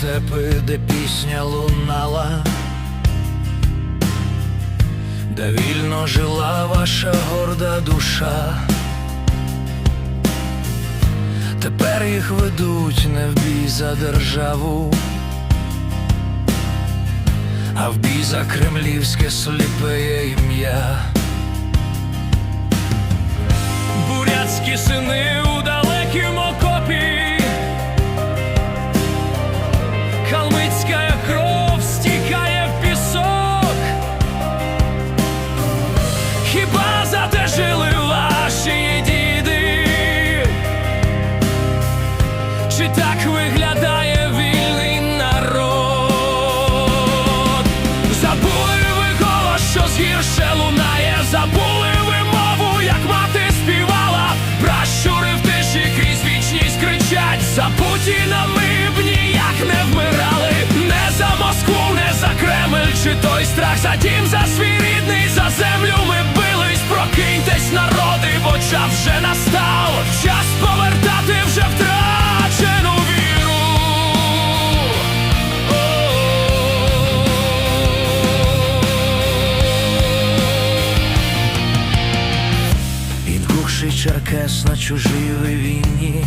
степи, де пісня лунала, де вільно жила ваша горда душа. Тепер їх ведуть не в бій за державу, а в бій за кремлівське сліпе ім'я. Згірше лунає, забули вимову, як мати співала, пращури в тиші крізь вічність кричать, за Путіна ми б ніяк не вмирали, не за Москву, не за Кремль, чи той страх за дім, за свій рідний, за землю ми бились, прокиньтесь, народи, бо час вже настав, Інгуший черкес на чужій війні,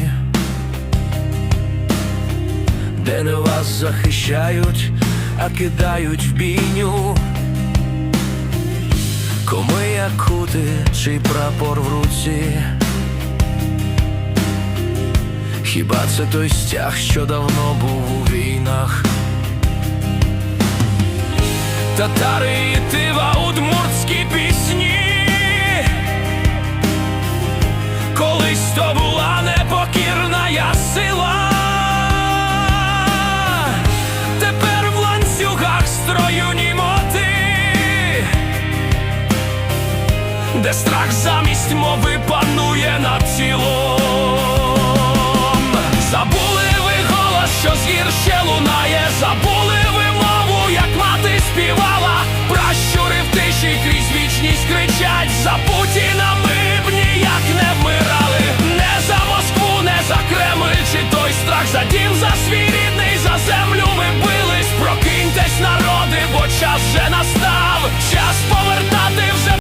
де не вас захищають, а кидають в бійню. Кому якути, чий прапор в руці? Хіба це той стяг, що давно був у війнах? Татари і тива замість мови панує над цілом. Забули ви голос, що згірще лунає, забули ви мову, як мати співала, пращури в тиші крізь вічність кричать, за Путіна